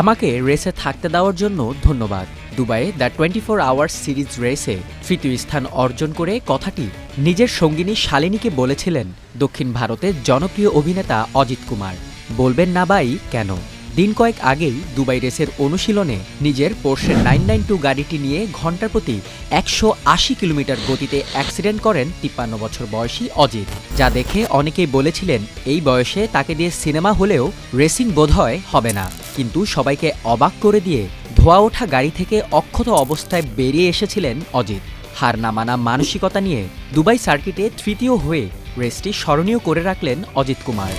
আমাকে রেসে থাকতে দেওয়ার জন্য ধন্যবাদ। দুবাইয়ে the twenty four hours series রেসে তৃতীয় স্থান অর্জন করে কথাটি নিজের সঙ্গিনী শালিনীকে বলেছিলেন দক্ষিণ ভারতের জনপ্রিয় অভিনেতা অজিত কুমার। বলবেন না বাই কেন? দিন কয়েক আগেই দুবাই রেসের অনুশীলনে নিজের পোর্শে নাইন নাইন টু গাড়িটি নিয়ে ঘণ্টার প্রতি একশো আশি কিলোমিটার গতিতে অ্যাক্সিডেন্ট করেন তিপ্পান্ন বছর বয়সী অজিত। যা দেখে অনেকেই বলেছিলেন, এই বয়সে তাকে দিয়ে সিনেমা হলেও রেসিং বোধহয় হবে না। কিন্তু সবাইকে অবাক করে দিয়ে ধোয়া ওঠা গাড়ি থেকে অক্ষত অবস্থায় বেরিয়ে এসেছিলেন অজিত। হার না মানা মানসিকতা নিয়ে দুবাই সার্কিটে তৃতীয় হয়ে রেসটি স্মরণীয় করে রাখলেন অজিত কুমার।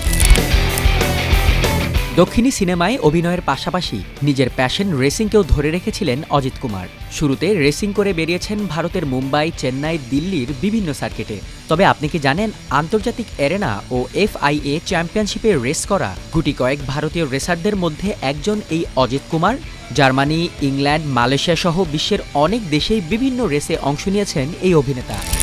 দক্ষিণী সিনেমায় অভিনয়ের পাশাপাশি নিজের প্যাশন রেসিংকেও ধরে রেখেছিলেন অজিত কুমার। শুরুতে রেসিং করে বেরিয়েছেন ভারতের মুম্বাই, চেন্নাই, দিল্লির বিভিন্ন সার্কিটে। তবে আপনি কি জানেন, আন্তর্জাতিক এরেনা ও এফআইএ চ্যাম্পিয়নশিপে রেস করা গুটি কয়েক ভারতীয় রেসারদের মধ্যে একজন এই Ajith Kumar? Germany, England, Malaysia সহ বিশ্বের অনেক দেশেই বিভিন্ন রেসে অংশ নিয়েছেন এই অভিনেতা।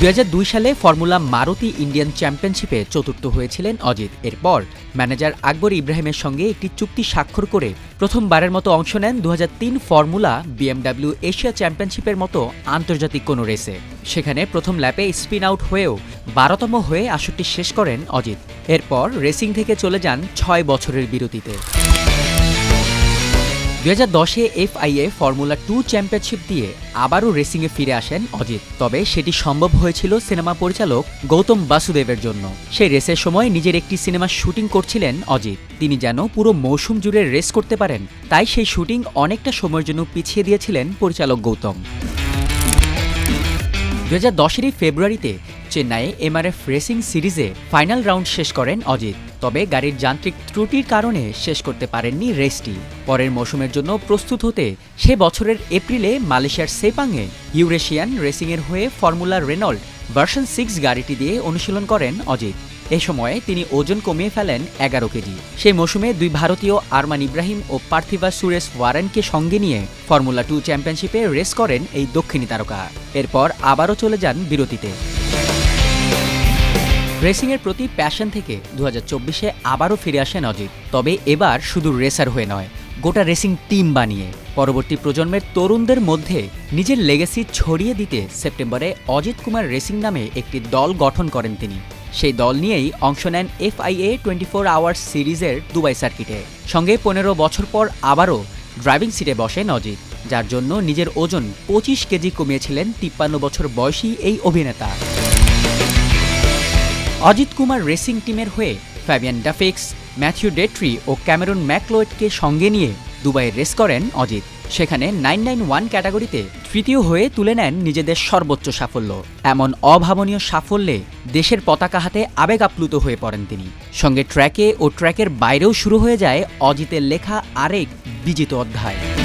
দুই হাজার দুই সালে ফর্মুলা মারুতি ইন্ডিয়ান চ্যাম্পিয়নশিপে চতুর্থ হয়েছিলেন অজিত। এরপর ম্যানেজার আকবর ইব্রাহিমের সঙ্গে একটি চুক্তি স্বাক্ষর করে প্রথমবারের মতো অংশ নেন দু হাজার তিন ফর্মুলা বিএমডাব্লিউ এশিয়া চ্যাম্পিয়নশিপের মতো আন্তর্জাতিক কোনো রেসে। সেখানে প্রথম ল্যাপে স্পিন আউট হয়েও বারোতম হয়ে আসরটি শেষ করেন অজিত। এরপর রেসিং থেকে চলে যান ছয় বছরের বিরতিতে। দুই হাজার দশে এফআইএ ফর্মুলা টু চ্যাম্পিয়নশিপ দিয়ে আবারও রেসিংয়ে ফিরে আসেন অজিত। তবে সেটি সম্ভব হয়েছিল সিনেমা পরিচালক গৌতম বাসুদেবের জন্য। সেই রেসের সময় নিজের একটি সিনেমা শুটিং করছিলেন অজিত। তিনি যেন পুরো মৌসুম জুড়ে রেস করতে পারেন, তাই সেই শুটিং অনেকটা সময়ের জন্য পিছিয়ে দিয়েছিলেন পরিচালক গৌতম। দু হাজার দশেরই ফেব্রুয়ারিতে চেন্নাইয়ে এমআরএফ রেসিং সিরিজে ফাইনাল রাউন্ড শেষ করেন অজিত, তবে গাড়ির যান্ত্রিক ত্রুটির কারণে শেষ করতে পারেননি রেসটি। পরের মৌসুমের জন্য প্রস্তুত হতে সে বছরের এপ্রিলে মালয়েশিয়ার সেপাংয়ে ইউরেশিয়ান রেসিংয়ের হয়ে ফর্মুলা রেনল্ড ভার্সন সিক্স গাড়িটি দিয়ে অনুশীলন করেন অজিত। এ সময়ে তিনি ওজন কমিয়ে ফেলেন এগারো কেজি। সেই মৌসুমে দুই ভারতীয় আরমান ইব্রাহিম ও পার্থিবা সুরেশ ওয়ারেনকে সঙ্গে নিয়ে ফর্মুলা টু চ্যাম্পিয়নশিপে রেস করেন এই দক্ষিণী তারকা। এরপর আবারও চলে যান বিরতিতে। রেসিংয়ের প্রতি প্যাশন থেকে দু হাজার চব্বিশে আবারও ফিরে আসেন অজিত। তবে এবার শুধু রেসার হয়ে নয়, গোটা রেসিং টিম বানিয়ে। পরবর্তী প্রজন্মের তরুণদের মধ্যে নিজের লেগেসি ছড়িয়ে দিতে সেপ্টেম্বরে অজিত কুমার রেসিং নামে একটি দল গঠন করেন তিনি। সেই দল নিয়েই অংশ নেন এফআইএ টোয়েন্টি ফোর আওয়ার্স সিরিজের দুবাই সার্কিটে। সঙ্গে পনেরো বছর পর আবারও ড্রাইভিং সিটে বসেন অজিত, যার জন্য নিজের ওজন পঁচিশ কেজি কমিয়েছিলেন তিপ্পান্ন বছর বয়সী এই অভিনেতা। অজিত কুমার রেসিং টিমের হয়ে ফ্যাবিয়ান ডাফিক্স, ম্যাথিউ ডেট্রি ও ক্যামেরন ম্যাকলোয়েটকে সঙ্গে নিয়ে দুবাই রেস করেন অজিত। সেখানে নাইন নাইন ওয়ান ক্যাটাগরিতে তৃতীয় হয়ে তুলে নেন নিজেদের সর্বোচ্চ সাফল্য। এমন অভাবনীয় সাফল্যে দেশের পতাকা হাতে আবেগ আপ্লুত হয়ে পড়েন তিনি। সঙ্গে ট্র্যাকে ও ট্র্যাকের বাইরেও শুরু হয়ে যায় অজিতের লেখা আরেক বিজিত অধ্যায়।